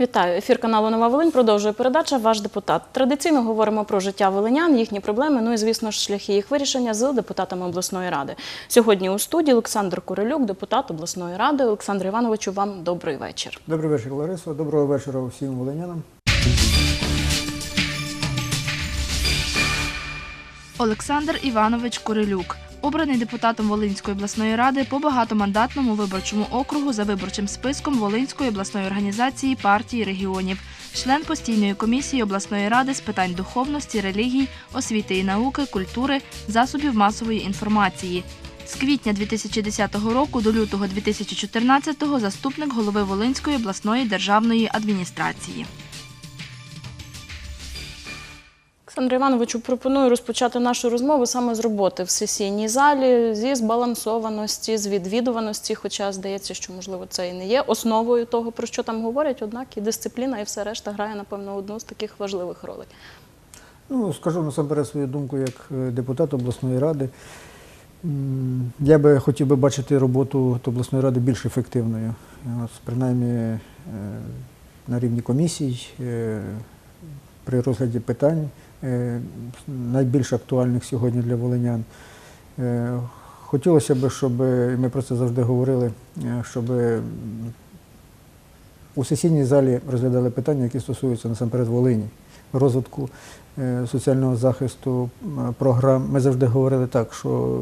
Вітаю. Ефір каналу Нова Волинь продовжує передача Ваш депутат. Традиційно говоримо про життя волинян, їхні проблеми, ну і звісно ж шляхи їх вирішення з депутатами обласної ради. Сьогодні у студії Олександр Курилюк, депутат обласної ради. Олександр Івановичу, вам добрий вечір. Добрий вечір, Ларисо. Доброго вечора всім волинянам. Олександр Іванович Корилюк, обраний депутатом Волинської обласної ради по багатомандатному виборчому округу за виборчим списком Волинської обласної організації партії регіонів, член постійної комісії обласної ради з питань духовності, релігій, освіти і науки, культури, засобів масової інформації. З квітня 2010 року до лютого 2014 заступник голови Волинської обласної державної адміністрації. Олександр Івановичу, пропоную розпочати нашу розмову саме з роботи в сесійній залі, зі збалансованості, з відвідуваності, хоча здається, що можливо це і не є основою того, про що там говорять, однак і дисципліна, і все решта грає, напевно, одну з таких важливих ролей. Ну, скажу насамперед свою думку як е, депутат обласної ради. Я би хотів би бачити роботу обласної ради більш ефективною. От, принаймні е, на рівні комісій, е, при розгляді питань, найбільш актуальних сьогодні для волинян. Е, Хотілося б, щоб, і ми про це завжди говорили, е, щоб у сесійній залі розглядали питання, які стосуються насамперед Волині, розвитку е, соціального захисту програм. Ми завжди говорили так, що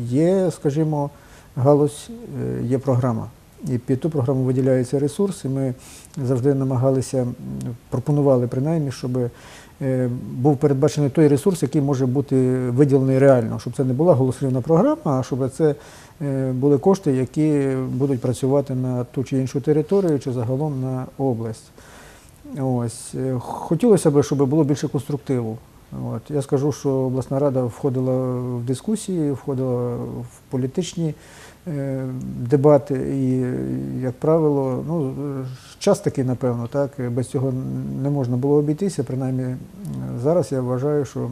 є, скажімо, галузь, е, є програма. І під ту програму виділяється ресурс, і ми завжди намагалися, пропонували принаймні, щоб е, був передбачений той ресурс, який може бути виділений реально, щоб це не була голослівна програма, а щоб це е, були кошти, які будуть працювати на ту чи іншу територію, чи загалом на область. Ось. Е, Хотілося б, щоб було більше конструктиву. От. Я скажу, що обласна рада входила в дискусії, входила в політичні е, дебати, і, як правило, ну, е, час такий, напевно, так, без цього не можна було обійтися. Принаймні зараз я вважаю, що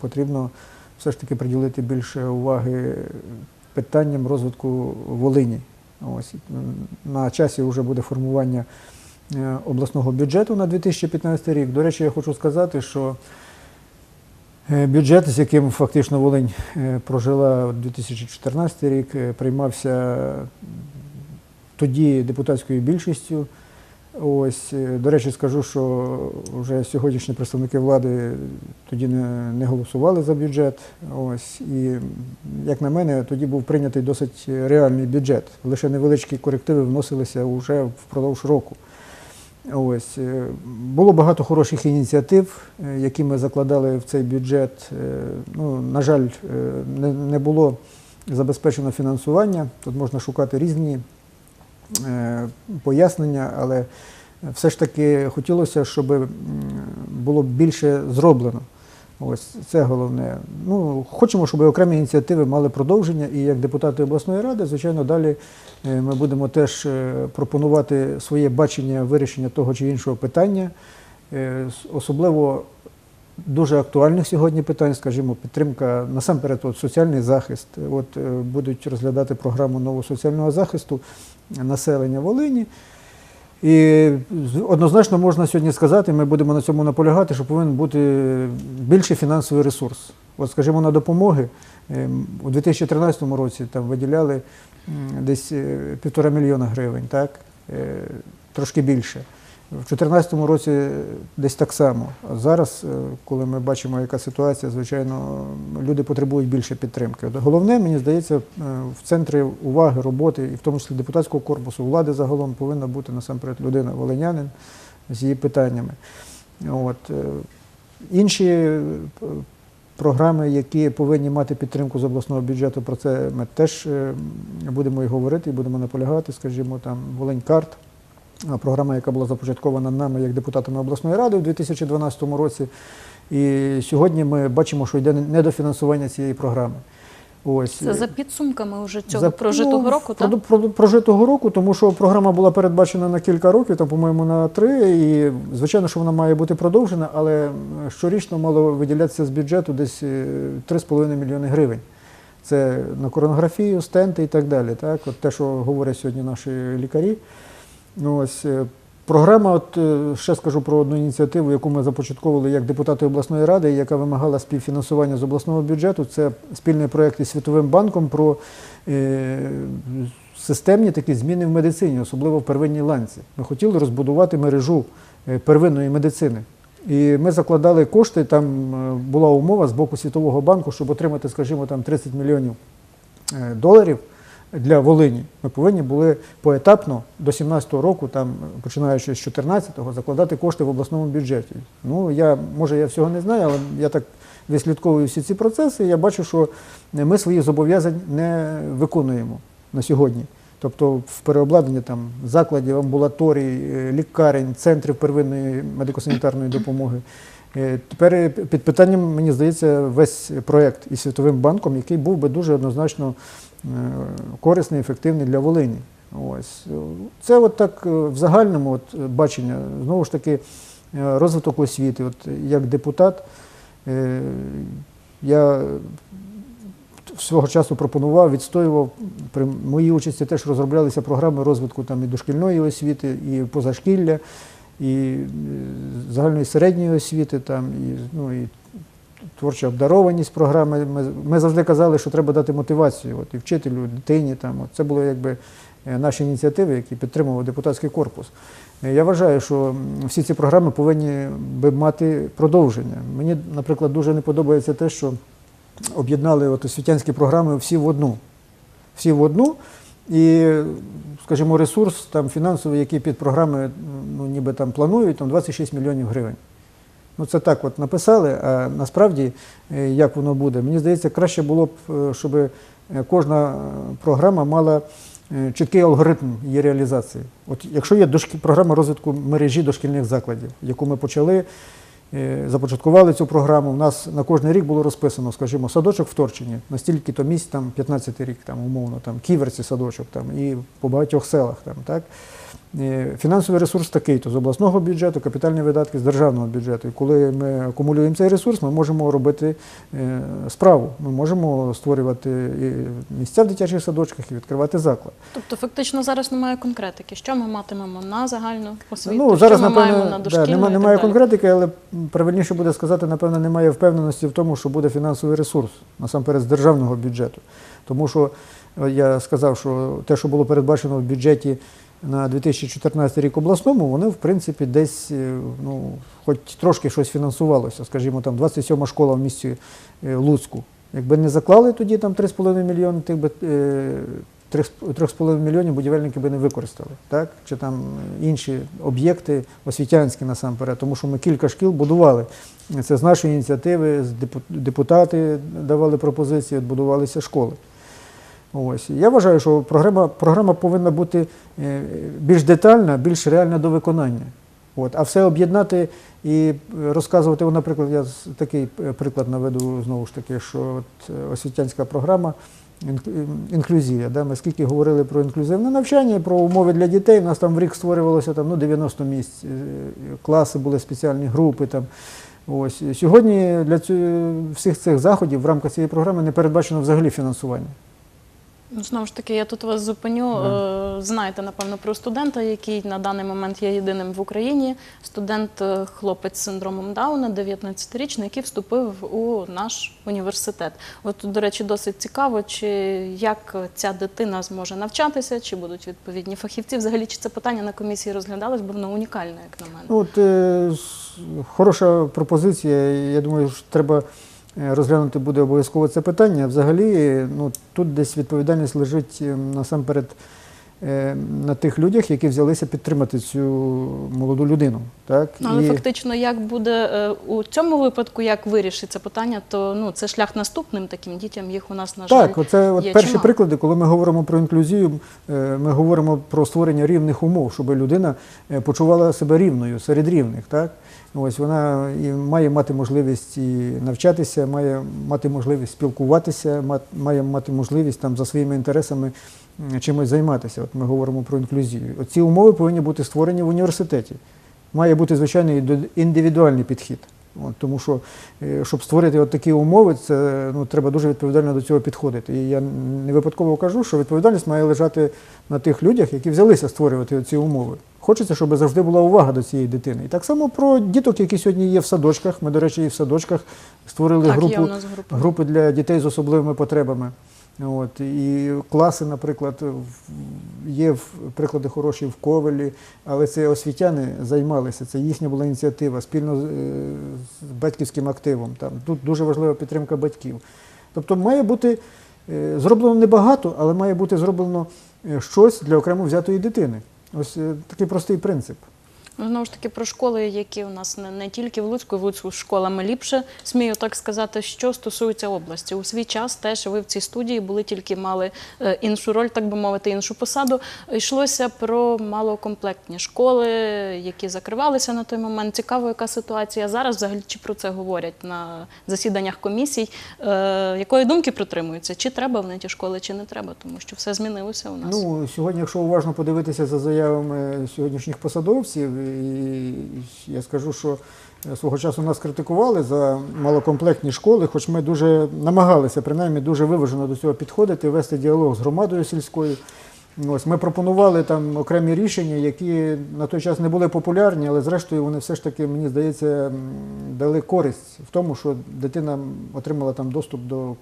потрібно все ж таки приділити більше уваги питанням розвитку Волині. Ось на часі вже буде формування е, обласного бюджету на 2015 рік. До речі, я хочу сказати, що е, бюджет, з яким фактично Волинь е, прожила 2014 рік, е, приймався тоді депутатською більшістю. Ось, е, до речі, скажу, що вже сьогоднішні представники влади тоді не, не голосували за бюджет. Ось, і, як на мене, тоді був прийнятий досить реальний бюджет. Лише невеличкі корективи вносилися вже впродовж року. Ось, е, було багато хороших ініціатив, е, які ми закладали в цей бюджет. Е, Ну, на жаль, не, було забезпечено фінансування. Тут можна шукати різні пояснення, але все ж таки хотілося, щоб було більше зроблено. Ось це головне. Ну, хочемо, щоб окремі ініціативи мали продовження, і як депутати обласної ради, звичайно, далі е, ми будемо теж е, пропонувати своє бачення вирішення того чи іншого питання. Е, Особливо дуже актуальних сьогодні питань, скажімо, підтримка насамперед от, соціальний захист. От будуть розглядати програму нового соціального захисту населення Волині. І однозначно можна сьогодні сказати, ми будемо на цьому наполягати, що повинен бути більший фінансовий ресурс. От, скажімо, на допомоги ем, у 2013 році там виділяли десь е, півтора мільйона гривень, так? Е, трошки більше. В 2014 році десь так само. А зараз, е, коли ми бачимо, яка ситуація, звичайно, люди потребують більше підтримки. Головне, мені здається, е, в центрі уваги, роботи, і в тому числі депутатського корпусу, влади загалом повинна бути насамперед людина, волинянин з її питаннями. От. е, Інші програми, які повинні мати підтримку з обласного бюджету, про це ми теж будемо і говорити, і будемо наполягати, скажімо, там Волинь-Карт. Програма, яка була започаткована нами як депутатами обласної ради у 2012 році. І сьогодні ми бачимо, що йде недофінансування цієї програми. Ось. Це за підсумками вже цього За- прожитого ну, року, так? Прожитого року, тому що програма була передбачена на кілька років, там, по-моєму, на три. І звичайно, що вона має бути продовжена, але щорічно мало виділятися з бюджету десь е, 3,5 мільйони гривень. Це на коронографію, стенти і так далі. Так? От те, що говорять сьогодні наші лікарі. Ну, ось, е, Програма, от е, ще скажу про одну ініціативу, яку ми започатковували як депутати обласної ради, яка вимагала співфінансування з обласного бюджету. Це спільний проєкт із Світовим банком про е, системні такі зміни в медицині, особливо в первинній ланці. Ми хотіли розбудувати мережу е, первинної медицини. І ми закладали кошти, там була умова з боку Світового банку, щоб отримати, скажімо, там 30 мільйонів доларів для Волині. Ми повинні були поетапно до 17-го року, там, починаючи з 14-го, закладати кошти в обласному бюджеті. Ну, я, може, я всього не знаю, але я так вислідковую всі ці процеси, я бачу, що ми свої зобов'язань не виконуємо на сьогодні. Тобто в переобладнанні там закладів, амбулаторій, лікарень, центрів первинної медико-санітарної допомоги. Е, Тепер під питанням, мені здається, весь проєкт із Світовим банком, який був би дуже однозначно е, корисний, ефективний для Волині. Ось. Це от так е, в загальному от, е, бачення, знову ж таки, е, розвиток освіти. От, як депутат, е, я свого часу пропонував, відстоював. При моїй участі теж розроблялися програми розвитку там, і дошкільної освіти, і позашкілля, і е, загальної середньої освіти, там, і, ну, і творча обдарованість програми. Ми, ми завжди казали, що треба дати мотивацію от, і вчителю, дитині. Там, от. Це були якби е, наші ініціативи, які підтримував депутатський корпус. Е, Я вважаю, що всі ці програми повинні би мати продовження. Мені, наприклад, дуже не подобається те, що об'єднали освітянські програми всі в одну. Всі в одну. І, скажімо, ресурс там, фінансовий, який під програми ну, ніби там планують, там 26 мільйонів гривень. Ну, це так от написали, а насправді, е, як воно буде, мені здається, краще було б, е, щоб е, кожна програма мала чіткий алгоритм її реалізації. От якщо є програма розвитку мережі дошкільних закладів, яку ми почали, започаткували цю програму, у нас на кожний рік було розписано, скажімо, садочок в Торчині, на стільки-то місць, там 15 рік, там, умовно, там, Ківерці садочок там, і по багатьох селах. Там, так? Е, Фінансовий ресурс такий, то з обласного бюджету, капітальні видатки з державного бюджету. І коли ми акумулюємо цей ресурс, ми можемо робити е, справу. Ми можемо створювати і місця в дитячих садочках і відкривати заклад. Тобто, фактично зараз немає конкретики. Що ми матимемо на загальну освіту? Ну, зараз, що ми напевно, маємо на дошкільну нема- і так немає конкретики, але правильніше буде сказати, напевно, немає впевненості в тому, що буде фінансовий ресурс, насамперед з державного бюджету. Тому що е, я сказав, що те, що було передбачено в бюджеті на 2014 рік обласному, вони, в принципі, десь, е, ну, хоч трошки щось фінансувалося. Скажімо, там 27 школа в місті е, Луцьку. Якби не заклали тоді там 3,5 мільйони, тих би е, 3,5 мільйонів будівельники би не використали, так? чи там інші об'єкти освітянські насамперед, тому що ми кілька шкіл будували. Це з нашої ініціативи, депутати давали пропозиції, будувалися школи. Ось. Я вважаю, що програма, програма повинна бути е, більш детальна, більш реальна до виконання. От. А все об'єднати і розказувати, наприклад, я такий е, приклад наведу знову ж таки, що от е, освітянська програма інклюзія. Да? Ми скільки говорили про інклюзивне навчання, про умови для дітей, у нас там в рік створювалося там, ну, 90 місць, класи були спеціальні групи. Там. Ось. Сьогодні для цю- всіх цих заходів в рамках цієї програми не передбачено взагалі фінансування. Ну, Знову ж таки, я тут вас зупиню. Е, Знаєте, напевно, про студента, який на даний момент є єдиним в Україні. Студент, е, хлопець з синдромом Дауна, 19-річний, який вступив у наш університет. От, до речі, досить цікаво, чи як ця дитина зможе навчатися, чи будуть відповідні фахівці. Взагалі, чи це питання на комісії розглядалось, бо воно унікальне, як на мене. От, е, хороша пропозиція. Я думаю, що треба розглянути буде обов'язково це питання. Взагалі, е, ну, тут десь відповідальність лежить е, насамперед е, на тих людях, які взялися підтримати цю молоду людину. Так? Ну, але І- фактично, як буде е, у цьому випадку, як вирішиться питання, то ну це шлях наступним таким дітям. Їх у нас на жаль. Так, оце от є перші чимало. приклади, коли ми говоримо про інклюзію, е, ми говоримо про створення рівних умов, щоб людина е, почувала себе рівною серед рівних. Так? Ось вона і має мати можливість і навчатися, має мати можливість спілкуватися, ма- має мати можливість там за своїми інтересами чимось займатися. От ми говоримо про інклюзію. Оці ці умови повинні бути створені в університеті. Має бути, звичайно, і індивідуальний підхід. От, тому що, е, щоб створити от такі умови, це ну, треба дуже відповідально до цього підходити. І я не випадково кажу, що відповідальність має лежати на тих людях, які взялися створювати ці умови. Хочеться, щоб завжди була увага до цієї дитини. І так само про діток, які сьогодні є в садочках. Ми, до речі, і в садочках створили Так, групу, групи для дітей з особливими потребами. От, і класи, наприклад, є приклади хороші в Ковелі, але це освітяни займалися, це їхня була ініціатива спільно з, е, з батьківським активом. Там. Тут дуже важлива підтримка батьків. Тобто має бути е, зроблено небагато, але має бути зроблено е, щось для окремо взятої дитини. Ось такий простий принцип. Ну, Знову ж таки, про школи, які у нас не, не тільки в Луцьку, в Луцьку школами ліпше, смію так сказати, що стосується області. У свій час теж ви в цій студії були тільки мали е, іншу роль, так би мовити, іншу посаду. Йшлося про малокомплектні школи, які закривалися на той момент. Цікаво, яка ситуація зараз взагалі чи про це говорять на засіданнях комісій. Е, якої думки притримуються? Чи треба вони ті школи, чи не треба, тому що все змінилося у нас. Ну, сьогодні, якщо уважно подивитися за заявами сьогоднішніх посадовців, і я скажу, що е, свого часу нас критикували за малокомплектні школи, хоч ми дуже намагалися, принаймні дуже виважено до цього підходити, вести діалог з громадою сільською. Ось ми пропонували там окремі рішення, які на той час не були популярні, але зрештою вони все ж таки, мені здається, дали користь в тому, що дитина отримала там доступ до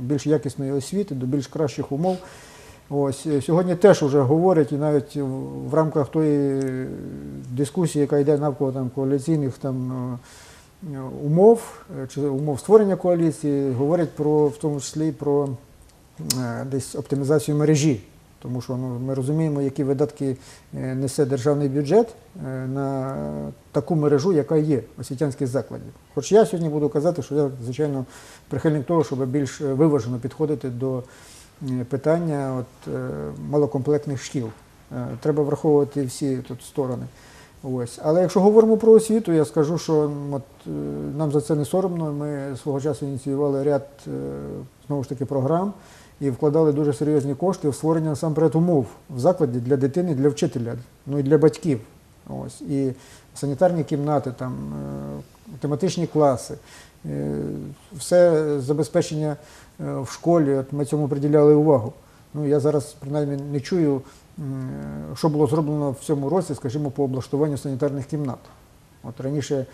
більш якісної освіти, до більш кращих умов. Ось е, сьогодні теж вже говорять, і навіть в- рамках тої дискусії, яка йде навколо там коаліційних там е, умов е, чи умов створення коаліції, говорять про в тому числі про десь оптимізацію мережі. Тому що ну, ми розуміємо, які видатки несе державний бюджет на таку мережу, яка є освітянських закладів. Хоч я сьогодні буду казати, що я, звичайно, прихильник того, щоб більш виважено підходити до питання от, е, малокомплектних шкіл. Е, Треба враховувати всі тут сторони. Ось. Але якщо говоримо про освіту, я скажу, що от, е, нам за це не соромно. Ми свого часу ініціювали ряд знову ж таки програм і вкладали дуже серйозні кошти в створення насамперед умов в закладі для дитини, для вчителя, ну і для батьків. Ось. І санітарні кімнати, там, тематичні класи, все забезпечення в школі, от ми цьому приділяли увагу. Ну, я зараз принаймні не чую, що було зроблено в цьому році, скажімо, по облаштуванню санітарних кімнат. От раніше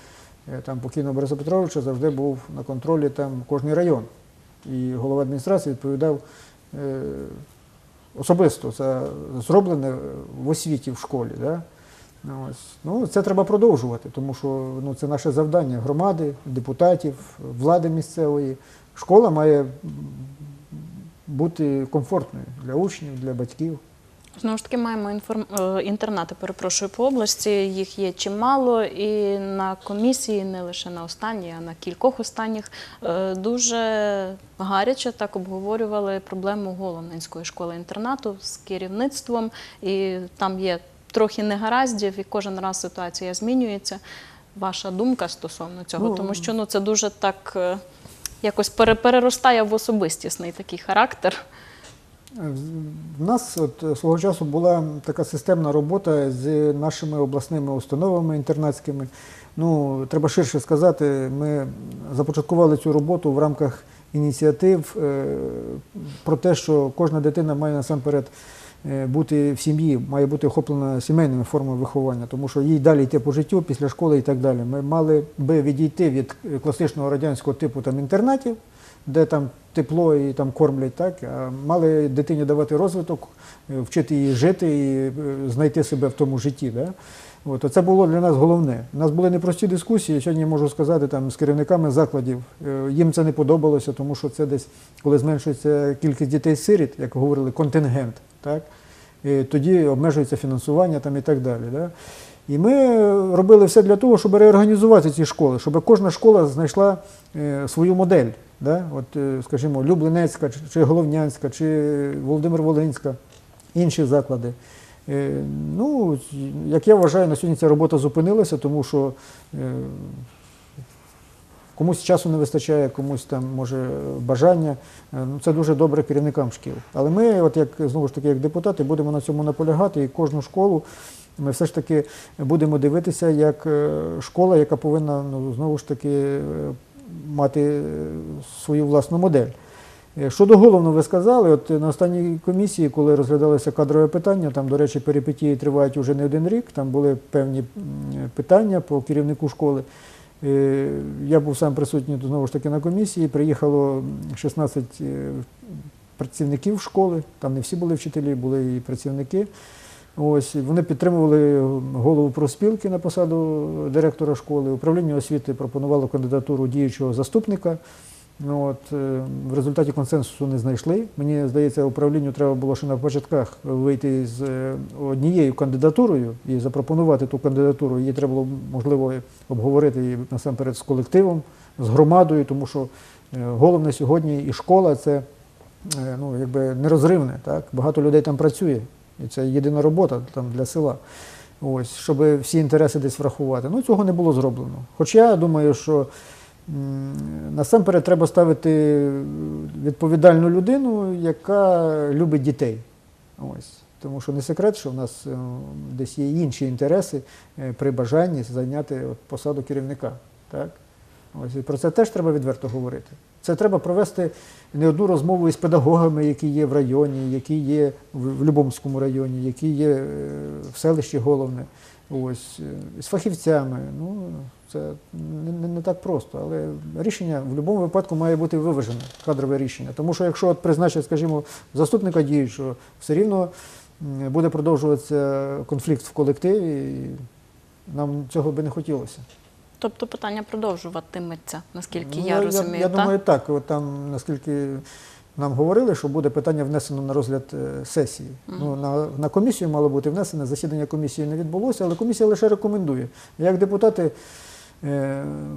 е, там покійного Бориса Петровича завжди був на контролі там кожний район. І голова адміністрації відповідав е, особисто за зроблене в освіті в школі. Да? Ну, Ось. Ну, це треба продовжувати, тому що ну, це наше завдання громади, депутатів, влади місцевої. Школа має бути комфортною для учнів, для батьків. Знову ж таки, маємо інформ... е, інтернати, перепрошую, по області. Їх є чимало, і на комісії, не лише на останній, а на кількох останніх, е, дуже гаряче так обговорювали проблему Голонинської школи-інтернату з керівництвом. І там є трохи негараздів, і кожен раз ситуація змінюється. Ваша думка стосовно цього, Ну, тому що ну, це дуже так е, якось переростає в особистісний такий характер. В нас от е, свого часу була така системна робота з нашими обласними установами інтернатськими. Ну, треба ширше сказати, ми започаткували цю роботу в рамках ініціатив е, про те, що кожна дитина має насамперед е, бути в сім'ї, має бути охоплена сімейними формами виховання, тому що їй далі йти по життю після школи і так далі. Ми мали би відійти від е, класичного радянського типу там інтернатів, де там тепло і там кормлять, так а мали дитині давати розвиток, е, вчити її жити і е, знайти себе в тому житті. Да? От, це було для нас головне. У нас були непрості дискусії. Сьогодні можу сказати там з керівниками закладів. е, Їм це не подобалося, тому що це десь, коли зменшується кількість дітей-сиріт, як говорили, контингент, так? е, тоді обмежується фінансування там і так далі. Да? І ми робили все для того, щоб реорганізувати ці школи, щоб кожна школа знайшла е, свою модель. Да? От, е, скажімо, Люблинецька, чи- Головнянська, чи Володимир Волинська, інші заклади. Е, Ну, як я вважаю, на сьогодні ця робота зупинилася, тому що комусь часу не вистачає, комусь там може бажання. Е, Ну, це дуже добре керівникам шкіл. Але ми, от як знову ж таки, як депутати, будемо на цьому наполягати і кожну школу Ми все ж таки будемо дивитися як е, школа, яка повинна ну, знову ж таки е, мати свою власну модель. Щодо головного, ви сказали, от на останній комісії, коли розглядалося кадрове питання, там, до речі, перипетії тривають вже не один рік, там були певні питання по керівнику школи. Е, Я був сам присутній знову ж таки на комісії. Приїхало 16 е, працівників школи, там не всі були вчителі, були і працівники. Ось вони підтримували голову профспілки на посаду директора школи. Управління освіти пропонувало кандидатуру діючого заступника. Ну, от, е, в результаті консенсусу не знайшли. Мені здається, управлінню треба було ще на початках вийти з е, однією кандидатурою і запропонувати ту кандидатуру. Її треба було можливо обговорити насамперед з колективом, з громадою, тому що е, головне сьогодні і школа це ну, якби нерозривне. Так? Багато людей там працює, і це єдина робота там, для села. Ось, щоб всі інтереси десь врахувати. Ну, цього не було зроблено. Хоча я думаю, що насамперед треба ставити відповідальну людину, яка любить дітей. Ось. Тому що не секрет, що в нас е, десь є інші інтереси е, при бажанні зайняти посаду керівника. Так? Ось, і про це теж треба відверто говорити. Це треба провести не одну розмову із педагогами, які є в районі, які є в, Любомському районі, які є е, в селищі головне, ось, з фахівцями. Ну, це не, не, не так просто, але рішення в будь-якому випадку має бути виважене, кадрове рішення. Тому що якщо от призначать, скажімо, заступника діючого, все рівно буде продовжуватися конфлікт в колективі, і нам цього би не хотілося. Тобто питання продовжуватиметься, наскільки Ну, я, розумію. Я, так? думаю, так. От там, наскільки нам говорили, що буде питання внесено на розгляд е, сесії. Ну, на, на комісію мало бути внесене, засідання комісії не відбулося, але комісія лише рекомендує. Як депутати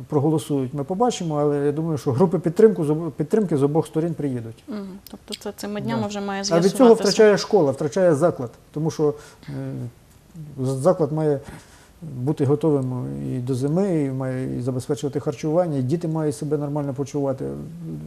проголосують, ми побачимо, але я думаю, що групи підтримку, підтримки з обох сторін приїдуть. Мгм. Тобто це цими днями Да. вже має А від цього втрачає школа, втрачає заклад, тому що е, заклад має бути готовим і до зими, і має і забезпечувати харчування, і діти мають себе нормально почувати.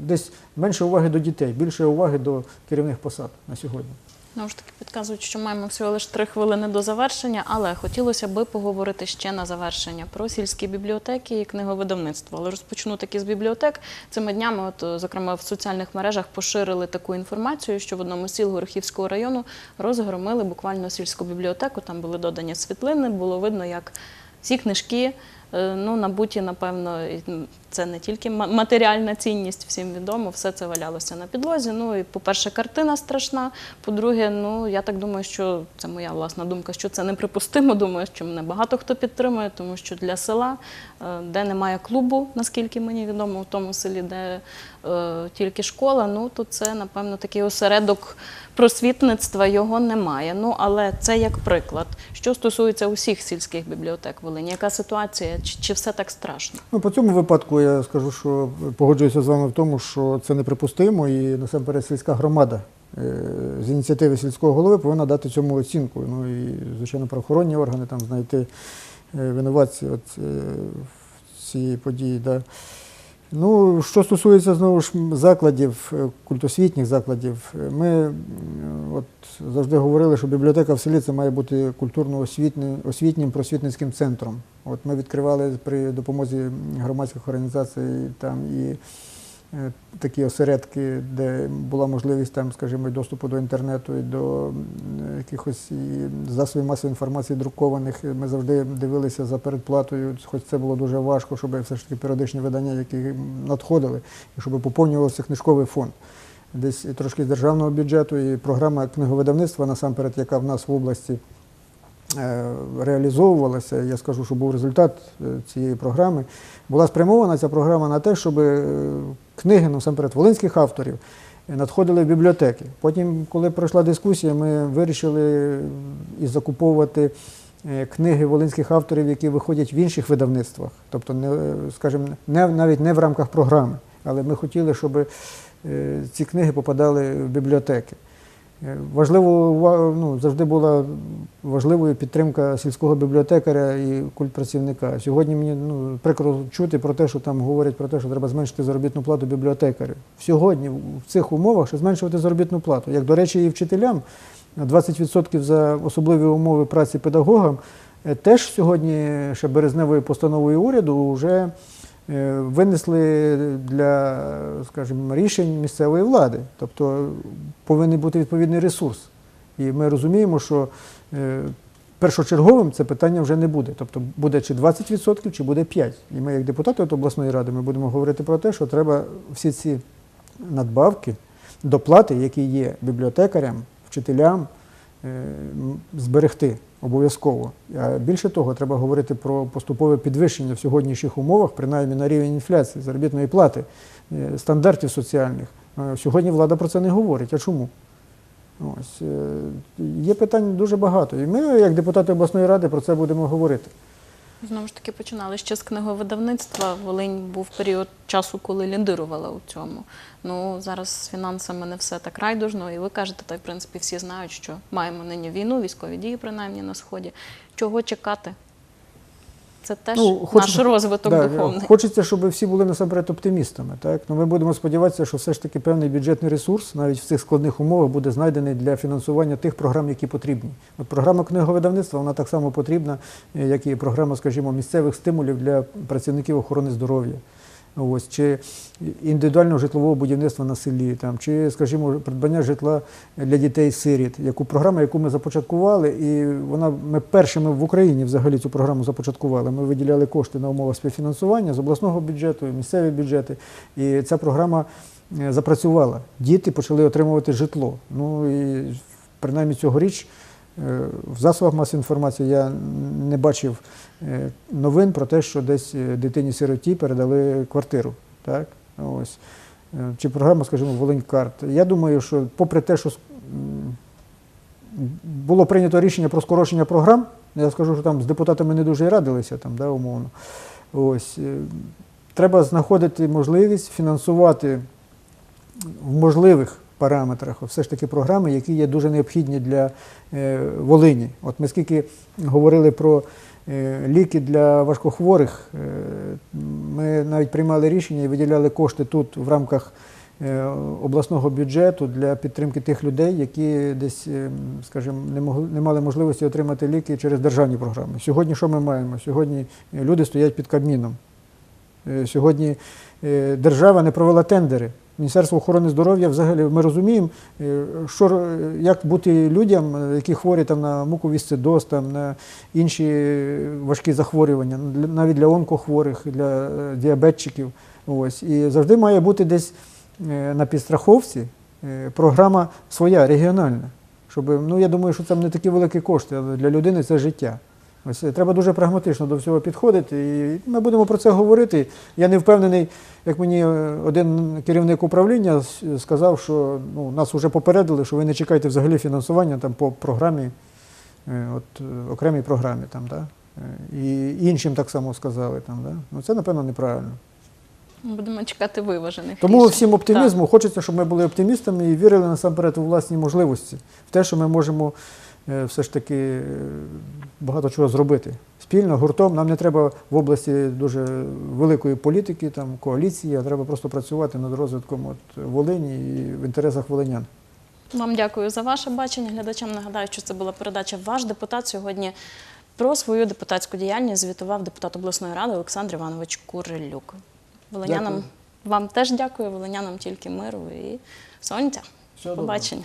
Десь менше уваги до дітей, більше уваги до керівних посад на сьогодні. Знову ж таки підказують, що маємо всього лише три хвилини до завершення, але хотілося би поговорити ще на завершення про сільські бібліотеки і книговидавництво. Але розпочну таки з бібліотек. Цими днями, от, зокрема, в соціальних мережах поширили таку інформацію, що в одному з сіл Горохівського району розгромили буквально сільську бібліотеку. Там були додані світлини, було видно, як ці книжки. Е, Ну, набуті, напевно, це не тільки матеріальна цінність, всім відомо, все це валялося на підлозі. Ну і, по-перше, картина страшна. По-друге, ну я так думаю, що це моя власна думка, що це неприпустимо. Думаю, що мене багато хто підтримує, тому що для села, е, де немає клубу, наскільки мені відомо, в тому селі, де е, тільки школа, ну то це, напевно, такий осередок просвітництва його немає. Ну, але це як приклад. Що стосується усіх сільських бібліотек Волині, яка ситуація? Чи, чи все так страшно? Ну, по цьому випадку я скажу, що погоджуюся з вами в тому, що це неприпустимо, і насамперед сільська громада е, з ініціативи сільського голови повинна дати цьому оцінку. Ну і, звичайно, правоохоронні органи там знайти е, винуватці е, в цієї події. Да. Ну, що стосується знову ж закладів, е, культосвітніх закладів, е, ми от завжди говорили, що бібліотека в селі це має бути культурно-освітнім просвітницьким центром. От ми відкривали при допомозі громадських організацій там і такі осередки, де була можливість там, скажімо, доступу до інтернету, і до якихось і засобів масової інформації друкованих. Ми завжди дивилися за передплатою, хоч це було дуже важко, щоб все ж таки періодичні видання, які надходили, і щоб поповнювався книжковий фонд. Десь трошки з державного бюджету, і програма книговидавництва, насамперед, яка в нас в області е, реалізовувалася, я скажу, що був результат е, цієї програми, була спрямована ця програма на те, щоб е, книги, насамперед, волинських авторів е, надходили в бібліотеки. Потім, коли пройшла дискусія, ми вирішили і закуповувати е, книги волинських авторів, які виходять в інших видавництвах, тобто, не, е, скажімо, не, навіть не в рамках програми, але ми хотіли, щоб ці книги попадали в бібліотеки. Важливо, ну, завжди була важливою підтримка сільського бібліотекаря і культпрацівника. Сьогодні мені ну, прикро чути про те, що там говорять про те, що треба зменшити заробітну плату бібліотекарю. Сьогодні в цих умовах ще зменшувати заробітну плату. Як, до речі, і вчителям 20% за особливі умови праці педагогам, е, теж сьогодні ще березневою постановою уряду вже е, винесли для, скажімо, рішень місцевої влади. Тобто повинен бути відповідний ресурс. І ми розуміємо, що першочерговим це питання вже не буде. Тобто буде чи 20%, чи буде 5%. І ми, як депутати от обласної ради, ми будемо говорити про те, що треба всі ці надбавки, доплати, які є бібліотекарям, вчителям, е, зберегти обов'язково. А більше того, треба говорити про поступове підвищення в сьогоднішніх умовах, принаймні на рівень інфляції, заробітної плати, е, стандартів соціальних. Е, Сьогодні влада про це не говорить. А чому? Ось е, є питань дуже багато. І ми, як депутати обласної ради, про це будемо говорити. Знову ж таки, починали ще з книговидавництва. Волинь був період часу, коли лідирувала у цьому. Ну зараз з фінансами не все так райдужно, і ви кажете, та в принципі всі знають, що маємо нині війну, військові дії, принаймні на сході. Чого чекати? Це теж Ну, наш розвиток Да, духовний. Хочеться, щоб всі були насамперед оптимістами. Так? Ну, ми будемо сподіватися, що все ж таки певний бюджетний ресурс навіть в цих складних умовах буде знайдений для фінансування тих програм, які потрібні. От програма книговидавництва вона так само потрібна, е, як і програма, скажімо, місцевих стимулів для працівників охорони здоров'я. Ось, чи індивідуального житлового будівництва на селі, там, чи, скажімо, придбання житла для дітей-сиріт, яку програму, яку ми започаткували, і вона ми першими в Україні взагалі цю програму започаткували. Ми виділяли кошти на умовах співфінансування з обласного бюджету, місцеві бюджети, і ця програма е, запрацювала. Діти почали отримувати житло. Ну і принаймні цьогоріч е, в засобах масової інформації я не бачив новин про те, що десь е, дитині-сироті передали квартиру. Так? Ось. Е, Чи програма, скажімо, Волинь-Карт. Я думаю, що попри те, що було прийнято рішення про скорочення програм, я скажу, що там з депутатами не дуже і радилися, там, да, умовно. Ось, е, треба знаходити можливість фінансувати в можливих параметрах все ж таки програми, які є дуже необхідні для е, Волині. От ми скільки говорили про е, ліки для важкохворих, е, ми навіть приймали рішення і виділяли кошти тут в рамках е, обласного бюджету для підтримки тих людей, які десь, е, скажімо, не, мали можливості отримати ліки через державні програми. Сьогодні що ми маємо? Сьогодні е, люди стоять під Кабміном. Е, Сьогодні е, держава не провела тендери. Міністерство охорони здоров'я взагалі ми розуміємо, е, що, як бути людям, які хворі там, на муковісцидоз, там, на інші важкі захворювання, навіть для онкохворих, для е, діабетчиків. Ось. І завжди має бути десь е, на підстраховці програма своя, регіональна. Щоб, ну, я думаю, що це не такі великі кошти, але для людини це життя. Ось е, треба дуже прагматично до всього підходити, і ми будемо про це говорити. Я не впевнений, як мені е, один керівник управління сказав, що ну, нас вже попередили, що ви не чекаєте взагалі фінансування там, по програмі, е, от, е, окремій програмі. Там, да? Е, І іншим так само сказали. Там, да? ну, це, напевно, неправильно. Будемо чекати виважених. Тому рішень. всім оптимізму хочеться, щоб ми були оптимістами і вірили насамперед у власні можливості, в те, що ми можемо е, все ж таки е, багато чого зробити. Спільно, гуртом. Нам не треба в області дуже великої політики, там, коаліції, а треба просто працювати над розвитком от, Волині і в інтересах волинян. Вам дякую за ваше бачення. Глядачам нагадаю, що це була передача Ваш депутат сьогодні. Про свою депутатську діяльність звітував депутат обласної ради Олександр Іванович Курилюк. Волинянам Дякую. вам теж дякую, волинянам тільки миру і сонця. Доброго. Побачення.